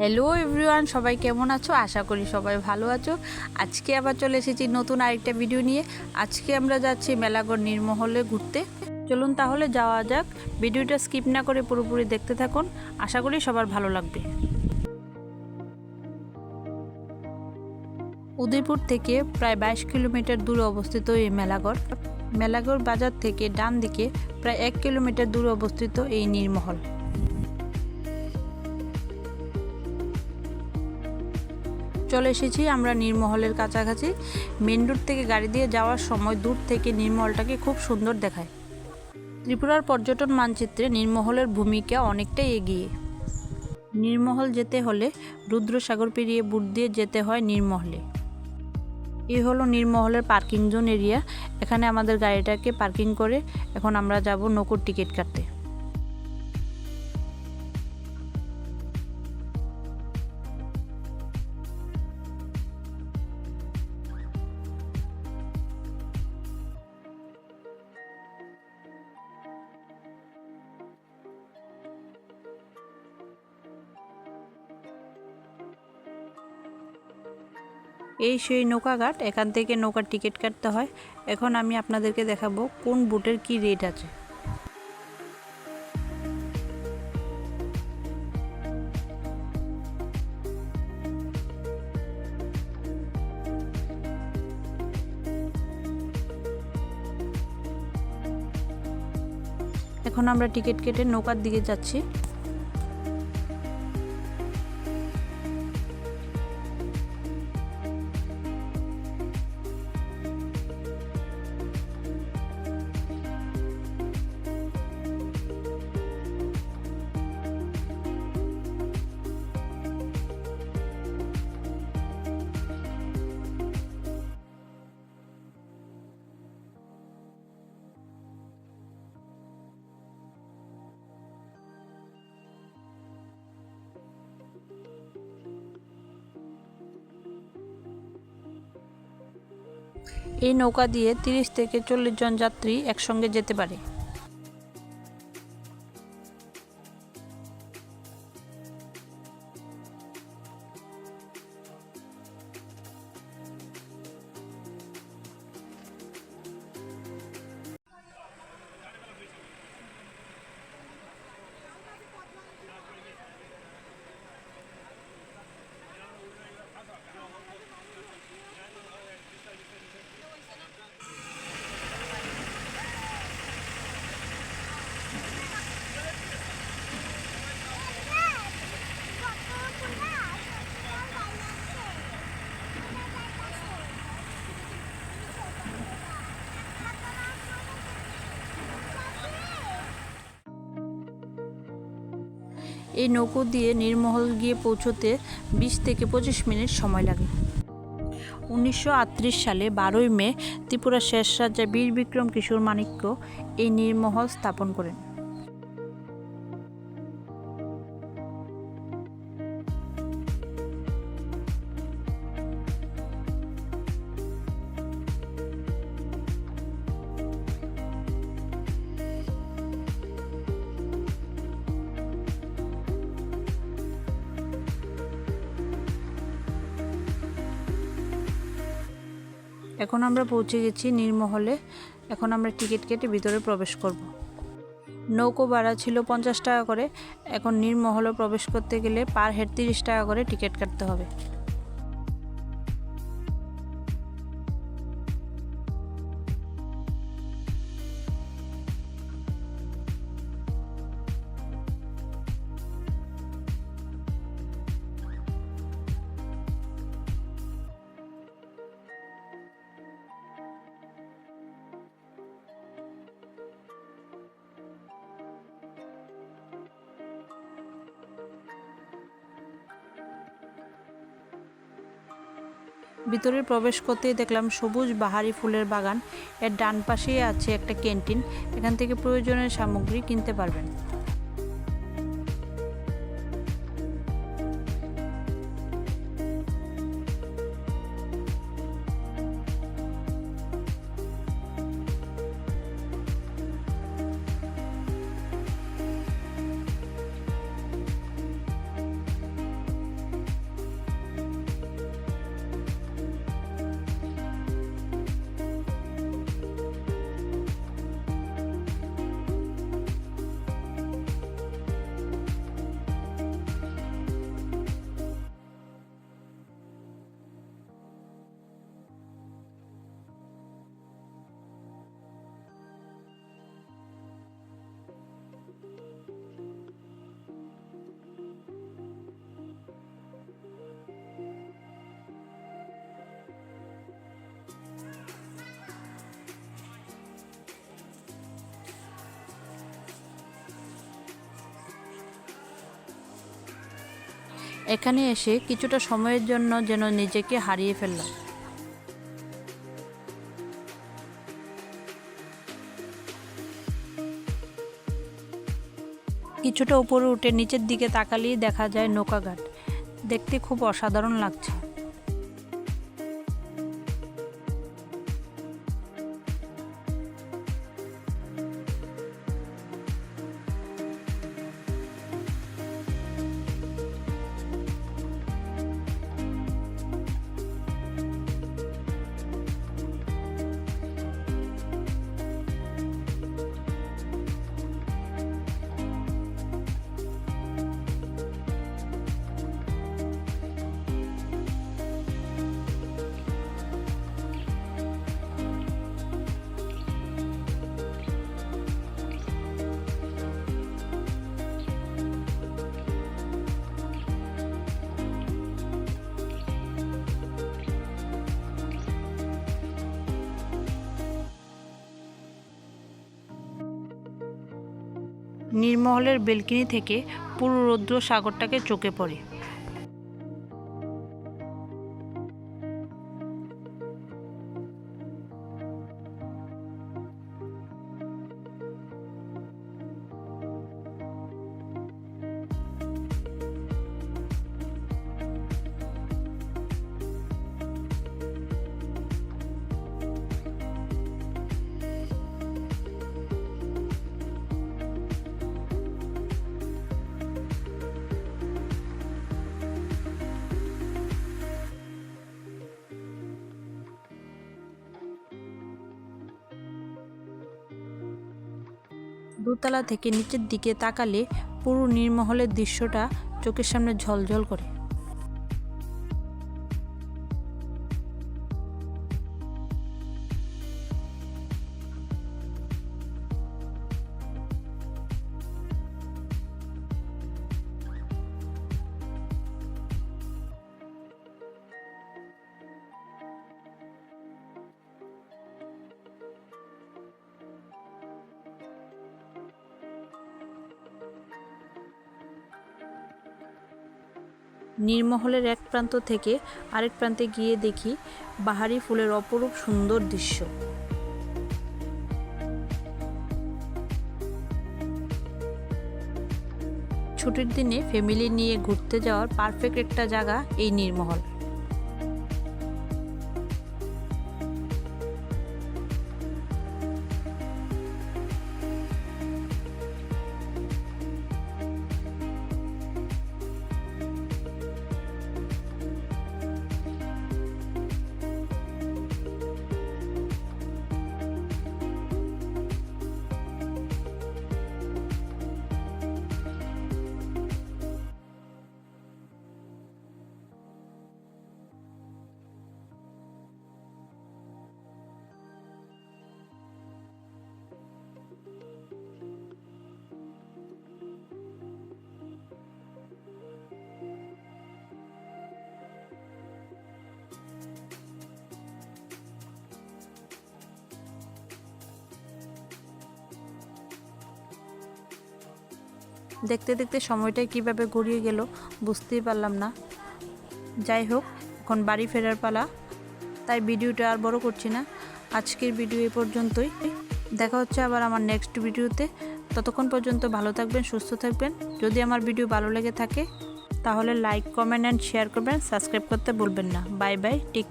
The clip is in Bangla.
হ্যালো এভরিওয়ান সবাই কেমন আছো? আশা করি সবাই ভালো আছো। আজকে আবার চলে এসেছি নতুন আরেকটা ভিডিও নিয়ে। আজকে আমরা যাচ্ছি মেলাগড় নির্মহলে ঘুরতে। চলুন তাহলে যাওয়া যাক। ভিডিওটা স্কিপ না করে পুরোপুরি দেখতে থাকুন। আশা করি সবার ভালো লাগবে। উদয়পুর থেকে প্রায় বাইশ কিলোমিটার দূরে অবস্থিত এই মেলাগড়। মেলাগড় বাজার থেকে ডান দিকে প্রায় এক কিলোমিটার দূরে অবস্থিত এই নির্মহল। চলে এসেছি আমরা নির্মহলের কাছাকাছি। মেন রোড থেকে গাড়ি দিয়ে যাওয়ার সময় দূর থেকে নির্মহলটাকে খুব সুন্দর দেখায়। ত্রিপুরার পর্যটন মানচিত্রে নির্মহলের ভূমিকা অনেকটাই এগিয়ে। নির্মহল যেতে হলে রুদ্রসাগর পেরিয়ে বুট দিয়ে যেতে হয় নির্মহলে। এ হলো নির্মহলের পার্কিং জোন এরিয়া। এখানে আমাদের গাড়িটাকে পার্কিং করে এখন আমরা যাব নকুর টিকিট কাটতে। এই সেই নৌকাঘাট এখান থেকে নৌকার টিকিট কাটতে হয়। এখন আমি আপনাদেরকে দেখাবো কোন বুটের কি রেট আছে। এখন আমরা টিকিট কেটে নৌকার দিকে যাচ্ছি। এই নৌকা দিয়ে তিরিশ থেকে চল্লিশ জন যাত্রী একসঙ্গে যেতে পারে। এই নৌকো দিয়ে নির্মহল গিয়ে পৌঁছতে বিশ থেকে পঁচিশ মিনিট সময় লাগে। উনিশশো আটত্রিশ সালে বারোই মে ত্রিপুরা শেষ রাজা বীর বিক্রম কিশোর মাণিক্য এই নির্মহল স্থাপন করেন। এখন আমরা পৌঁছে গেছি নির্মহলে। এখন আমরা টিকিট কেটে ভিতরে প্রবেশ করব। নৌকো ভাড়া ছিল পঞ্চাশ টাকা করে। এখন নির্মহলে প্রবেশ করতে গেলে পার হেড তিরিশ টাকা করে টিকিট কাটতে হবে। ভিতরে প্রবেশ করতেই দেখলাম সবুজ বাহারি ফুলের বাগান। এর ডান পাশেই আছে একটা ক্যান্টিন। এখান থেকে প্রয়োজনের সামগ্রী কিনতে পারবেন। এখানে এসে কিছুটা সময়ের জন্য যেন নিজেকে হারিয়ে ফেললাম। কিছুটা উপরে উঠে নিচের দিকে তাকালেই দেখা যায় নৌকাঘাট। দেখতে খুব অসাধারণ লাগছে। নীরমহলের বেলকিনি থেকে পুরো রৌদ্র সাগরটাকে চোখে পড়ে। দোতলা থেকে নিচের দিকে তাকালে পুরো নির্মহলের দৃশ্যটা চোখের সামনে ঝলঝল করে। নীরমহলের এক প্রান্ত থেকে আরেক প্রান্তে গিয়ে দেখি বাহারি ফুলের অপরূপ সুন্দর দৃশ্য। ছুটির দিনে ফ্যামিলি নিয়ে ঘুরতে যাওয়ার পারফেক্ট একটা জায়গা এই নীরমহল। দেখতে দেখতে সময়টা কীভাবে গড়িয়ে গেল বুঝতেই পারলাম না। যাই হোক, এখন বাড়ি ফেরার পালা। তাই ভিডিওটা আর বড় করছি না। আজকের ভিডিও এ পর্যন্তই। দেখা হচ্ছে আবার আমার নেক্সট ভিডিওতে। ততক্ষণ পর্যন্ত ভালো থাকবেন, সুস্থ থাকবেন। যদি আমার ভিডিও ভালো লেগে থাকে, তাহলে লাইক কমেন্ট অ্যান্ড শেয়ার করবেন। সাবস্ক্রাইব করতে বলবেন না। Bye bye take